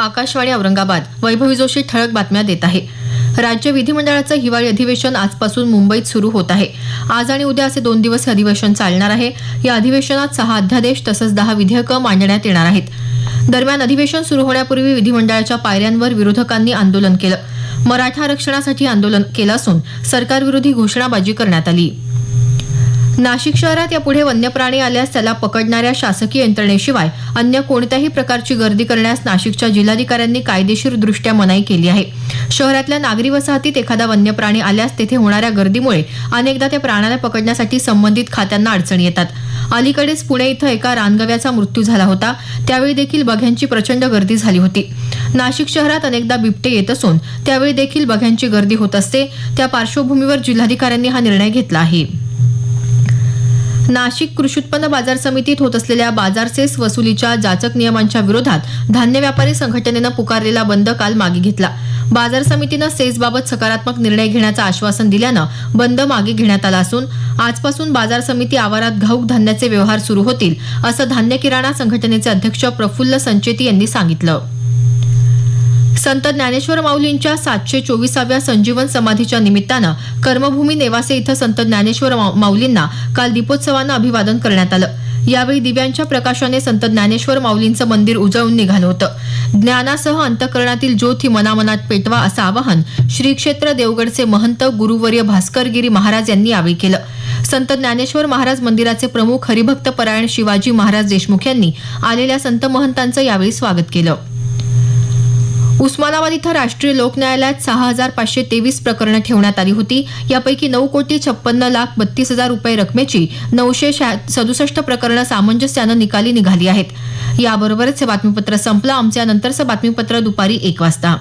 आकाशवाणी औरंगाबाद. वैभवी जोशी ठळक बातम्या देत आहे. राज्य विधिमंडळाचं हिवाळी अधिवेशन आजपासून मुंबईत सुरू होत आहे. आज आणि उद्या असे दोन दिवस हे अधिवेशन चालणार आहे. या अधिवेशनात सहा अध्यादेश तसंच दहा विधेयकं मांडण्यात येणार आहेत. दरम्यान अधिवेशन सुरू होण्यापूर्वी विधिमंडळाच्या पायऱ्यांवर विरोधकांनी आंदोलन केलं. मराठा आरक्षणासाठी आंदोलन केलं असून सरकारविरोधी घोषणाबाजी करण्यात आली. नाशिक शहरात यापुढे वन्य प्राणी आल्यास त्याला पकडणाऱ्या शासकीय यंत्रणेशिवाय अन्य कोणत्याही प्रकारची गर्दी करण्यास नाशिकच्या जिल्हाधिकाऱ्यांनी कायदेशीर दृष्ट्या मनाई केली आहे. शहरातल्या नागरी वसाहतीत एखादा वन्य प्राणी आल्यास तेथे होणाऱ्या गर्दीमुळे अनेकदा त्या प्राण्याला पकडण्यासाठी संबंधित खात्यांना अडचणी येतात. अलीकडेच पुणे इथं एका रानगव्याचा मृत्यू झाला होता. त्यावेळी देखील बघ्यांची प्रचंड गर्दी झाली होती. नाशिक शहरात अनेकदा बिबटे येत असून त्यावेळी देखील बघ्यांची गर्दी होत असते. त्या पार्श्वभूमीवर जिल्हाधिकाऱ्यांनी हा निर्णय घेतला आहे. नाशिक कृषी उत्पन्न बाजार समितीत होत असलेल्या बाजार सेस वसुलीच्या जाचक नियमांच्या विरोधात धान्य व्यापारी संघटनेनं पुकारलेला बंद काल मागे घेतला. बाजार समितीनं सेसबाबत सकारात्मक निर्णय घेण्याचं आश्वासन दिल्यानं बंद मागे घेण्यात आला असून आजपासून बाजार समिती आवारात घाऊक धान्याचे व्यवहार सुरू होतील असं धान्य किराणा संघटनेचे अध्यक्ष प्रफुल्ल संचेती यांनी सांगितलं. संत ज्ञानेश्वर माऊलींच्या सातशे चोवीसाव्या संजीवन समाधीच्या निमित्तानं कर्मभूमी नेवासे इथं संत ज्ञानेश्वर माऊलींना काल दीपोत्सवानं अभिवादन करण्यात आलं. यावेळी दिव्यांच्या प्रकाशाने संत ज्ञानेश्वर माऊलींचं मंदिर उजळून निघालं होतं. ज्ञानासह अंतकरणातील ज्योत ही मनामनात पेटवा असं आवाहन श्री क्षेत्र देवगडचे महंत गुरुवर्य भास्करगिरी महाराज यांनी यावेळी केलं. संत ज्ञानेश्वर महाराज मंदिराचे प्रमुख हरिभक्त परायण शिवाजी महाराज देशमुख यांनी आलेल्या संत महंतांचं यावेळी स्वागत केलं. उस्मानाबाद इथं राष्ट्रीय लोक न्यायालयात सहा हजार पाचशे तेवीस प्रकरणं ठेवण्यात आली होती. यापैकी नऊ कोटी छप्पन्न लाख बत्तीस हजार रुपये रकमेची नऊशे सदुसष्ट प्रकरणं सामंजस्यानं निकाली निघाली आहेत. याबरोबरच हे बातमीपत्र संपलं. आमचं यानंतरचं बातमीपत्र दुपारी एक वाजता.